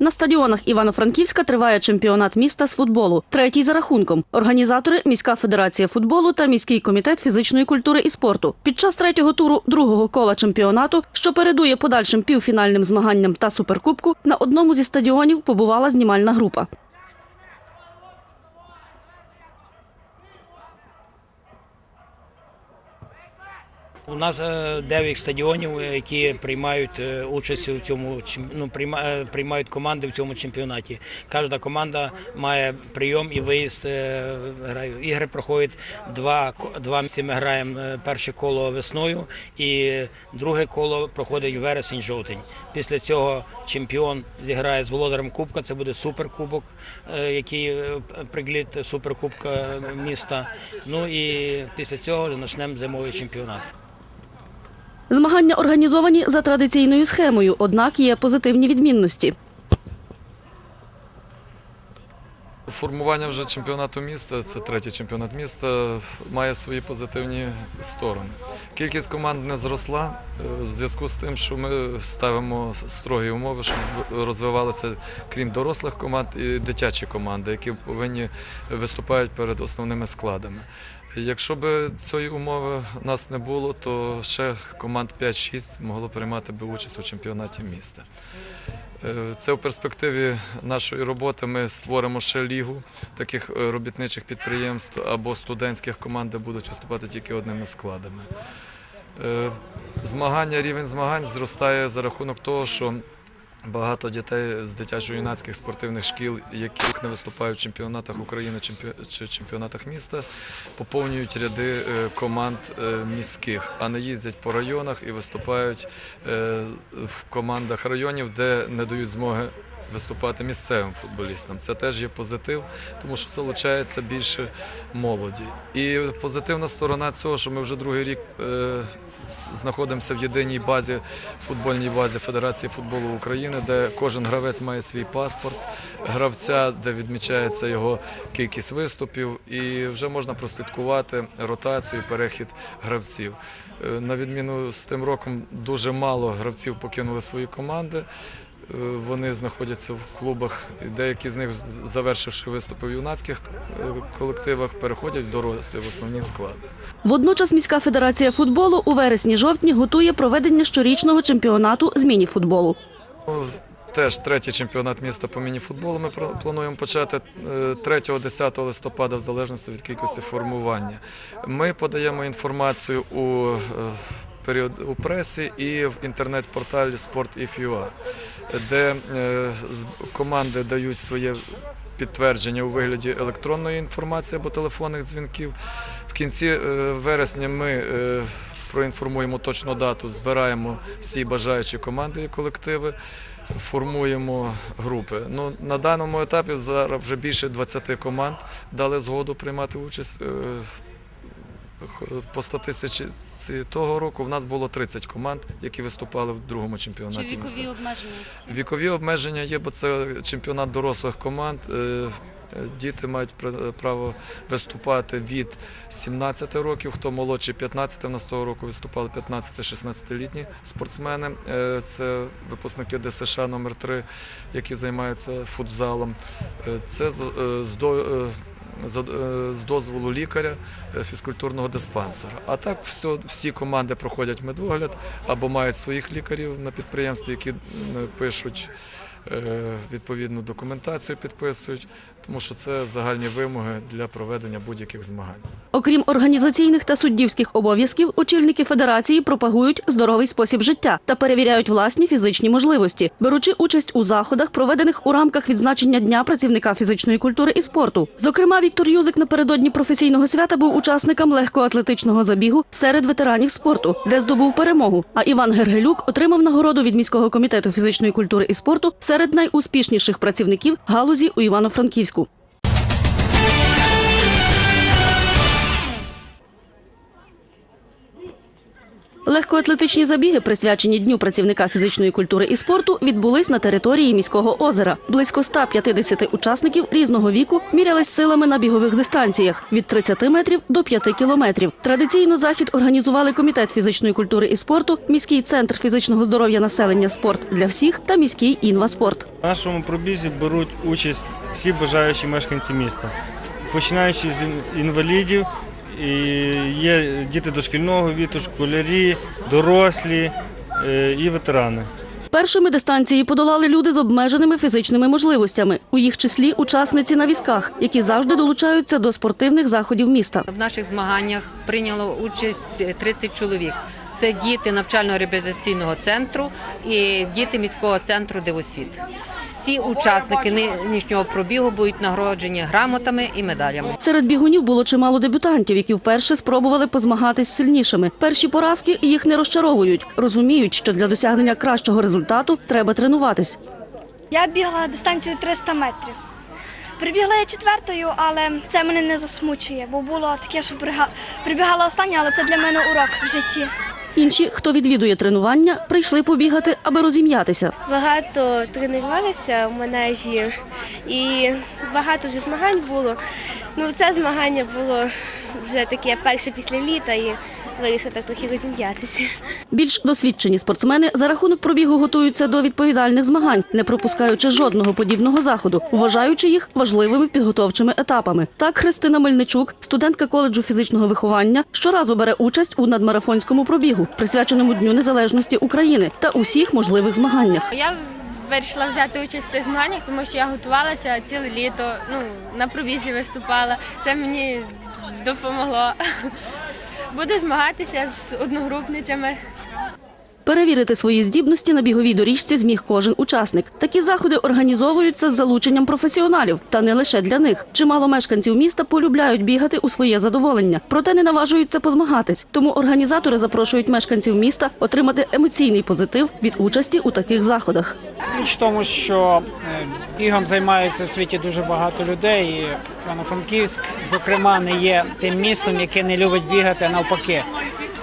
На стадіонах Івано-Франківська триває чемпіонат міста з футболу, третій за рахунком. Організатори міська федерація футболу та міський комітет фізичної культури і спорту. Під час третього туру другого кола чемпіонату, що передує подальшим півфінальним змаганням та суперкубку, на одному зі стадіонів побувала знімальна група. У нас е, дев'ять стадіонів, е, які приймають е, участь у цьому ну, прийма- приймають команди в цьому чемпіонаті. Кожна команда має прийом і виїзд. грає. Ігри проходять два два місяці. Ми граємо перше коло весною, і друге коло проходить вересень-жовтень. Після цього чемпіон зіграє з володарем Кубка. Це буде суперкубок, який приглід суперкубка міста. Ну і після цього почнемо зимовий чемпіонат. Змагання організовані за традиційною схемою, однак є позитивні відмінності. Формування вже чемпіонату міста, це третій чемпіонат міста, має свої позитивні сторони. Кількість команд не зросла е, в зв'язку з тим, що ми ставимо строгі умови, щоб розвивалися крім дорослих команд і дитячі команди, які повинні виступають перед основними складами. Якщо б цієї умови нас не було, то ще команд 5-6 могло приймати би участь у чемпіонаті міста. Е, Це в перспективі нашої роботи ми створимо ще лігу таких е, робітничих підприємств або студентських команд, де будуть виступати тільки одними складами. Е, Змагання, рівень змагань зростає за рахунок того, що багато дітей з дитячо-юнацьких спортивних шкіл, які не виступають в чемпіонатах України чи чемпіонатах міста, поповнюють ряди е, команд е, міських, а не їздять по районах і виступають е, в командах районів, де не дають змоги виступати місцевим футболістам. Це теж є позитив, тому що залучається більше молоді. І позитивна сторона цього, що ми вже другий рік е, знаходимося в єдиній базі, футбольній базі Федерації футболу України, де кожен гравець має свій паспорт гравця, де відмічається його кількість виступів, і вже можна прослідкувати ротацію, перехід гравців. Е, На відміну з тим роком дуже мало гравців покинули свої команди. Е, Вони знаходяться в клубах, деякі з них, завершивши виступи в юнацьких е, колективах, переходять в дорослі в основні склади. Водночас міська федерація футболу у вересні-жовтні готує проведення щорічного чемпіонату з міні-футболу. Ну, Теж третій чемпіонат міста по мініфутболу ми плануємо почати 3-10 листопада, в залежності від кількості формування. Ми подаємо інформацію у е, період у пресі і в інтернет-порталі Sport.if.ua, де е, команди дають своє підтвердження у вигляді електронної інформації або телефонних дзвінків. В кінці е, вересня ми е, проінформуємо точну дату, збираємо всі бажаючі команди і колективи, формуємо групи. Ну, на даному етапі зараз вже більше 20 команд дали згоду приймати участь. По статистиці того року в нас було 30 команд, які виступали в другому чемпіонаті міста. обмеження? Вікові обмеження є, бо це чемпіонат дорослих команд. Е, е, Діти мають право виступати від 17 років, хто молодший 15, в нас того року виступали 15-16-літні спортсмени. Е, Це випускники ДСШ номер 3 які займаються футзалом. Це з, е, з, дозволу лікаря е, фізкультурного диспансера. А так все, всі команди проходять медогляд або мають своїх лікарів на підприємстві, які пишуть відповідну документацію, підписують, тому що це загальні вимоги для проведення будь-яких змагань. Окрім організаційних та суддівських обов'язків, очільники федерації пропагують здоровий спосіб життя та перевіряють власні фізичні можливості, беручи участь у заходах, проведених у рамках відзначення Дня працівника фізичної культури і спорту. Зокрема, Віктор Юзик напередодні професійного свята був учасником легкоатлетичного забігу серед ветеранів спорту, де здобув перемогу. А Іван Гергелюк отримав нагороду від міського комітету фізичної культури і спорту серед найуспішніших працівників галузі у Івано-Франківську. Легкоатлетичні забіги, присвячені Дню працівника фізичної культури і спорту, відбулись на території міського озера. Близько 150 учасників різного віку мірялись силами на бігових дистанціях від 30 метрів до 5 кілометрів. Традиційно захід організували комітет фізичної культури і спорту, міський центр фізичного здоров'я населення спорт для всіх та міський інваспорт. В нашому пробізі беруть участь всі бажаючі мешканці міста, починаючи з інвалідів, і є діти дошкільного віку, школярі, дорослі е, і ветерани. Першими дистанції подолали люди з обмеженими фізичними можливостями, у їх числі учасниці на візках, які завжди долучаються до спортивних заходів міста. В наших змаганнях прийняло участь 30 чоловік. Це діти навчально-реабілітаційного центру і діти міського центру Дивосвіт. Всі учасники нинішнього пробігу будуть нагороджені грамотами і медалями. Серед бігунів було чимало дебютантів, які вперше спробували позмагатись з сильнішими. Перші поразки їх не розчаровують, розуміють, що для досягнення кращого результату треба тренуватись. Я бігла дистанцію 300 метрів. Прибігла я четвертою, але це мене не засмучує, бо було таке, що прибігала остання, але це для мене урок в житті. Інші, хто відвідує тренування, прийшли побігати, аби розім'ятися. Багато тренувалися в манежі і багато вже змагань було. Ну, це змагання було вже таке перше після літа і вирішила так трохи розім'ятися. Більш досвідчені спортсмени за рахунок пробігу готуються до відповідальних змагань, не пропускаючи жодного подібного заходу, вважаючи їх важливими підготовчими етапами. Так, Христина Мельничук, студентка коледжу фізичного виховання, щоразу бере участь у надмарафонському пробігу, присвяченому Дню Незалежності України та усіх можливих змаганнях. Я вирішила взяти участь в цих змаганнях, тому що я готувалася ціле літо, ну, на пробізі виступала. Це мені допомогло. Буду змагатися з одногрупницями. Перевірити свої здібності на біговій доріжці зміг кожен учасник. Такі заходи організовуються з залученням професіоналів, та не лише для них. Чимало мешканців міста полюбляють бігати у своє задоволення, проте не наважуються позмагатись. Тому організатори запрошують мешканців міста отримати емоційний позитив від участі у таких заходах. Річ в тому, що е, бігом займається в світі дуже багато людей. І Івано-Франківськ, зокрема, не є тим містом, яке не любить бігати, навпаки.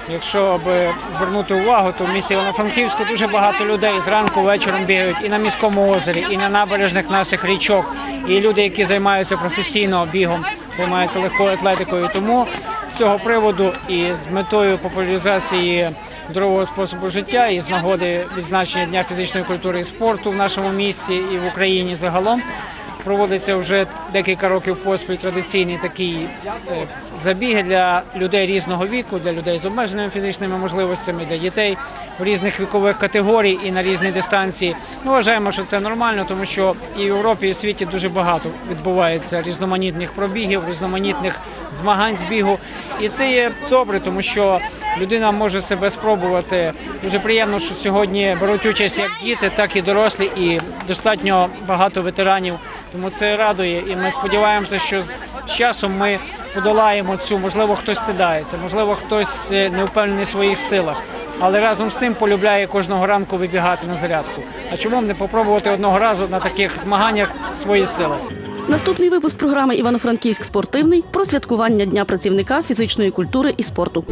Якщо б звернути увагу, то в місті Івано-Франківську дуже багато людей зранку вечором бігають і на міському озері, і на набережних наших річок. І люди, які займаються професійно бігом, займаються легкою атлетикою. Тому з цього приводу і з метою популяризації здорового способу життя і з нагоди відзначення Дня фізичної культури і спорту в нашому місті і в Україні загалом. Проводиться вже декілька років поспіль традиційні такі е, забіги для людей різного віку, для людей з обмеженими фізичними можливостями, для дітей в різних вікових категорій і на різні дистанції. Ми вважаємо, що це нормально, тому що і в Європі, і в світі дуже багато відбувається різноманітних пробігів, різноманітних змагань з бігу. І це є добре, тому що людина може себе спробувати. Дуже приємно, що сьогодні беруть участь як діти, так і дорослі, і достатньо багато ветеранів. Тому це радує, і ми сподіваємося, що з часом ми подолаємо цю. Можливо, хтось стидається, можливо, хтось е, не впевнений в своїх силах. Але разом з тим полюбляє кожного ранку вибігати на зарядку. А чому б не попробувати одного разу на таких змаганнях свої сили? Наступний випуск програми Івано-Франківськ спортивний про святкування Дня працівника фізичної культури і спорту.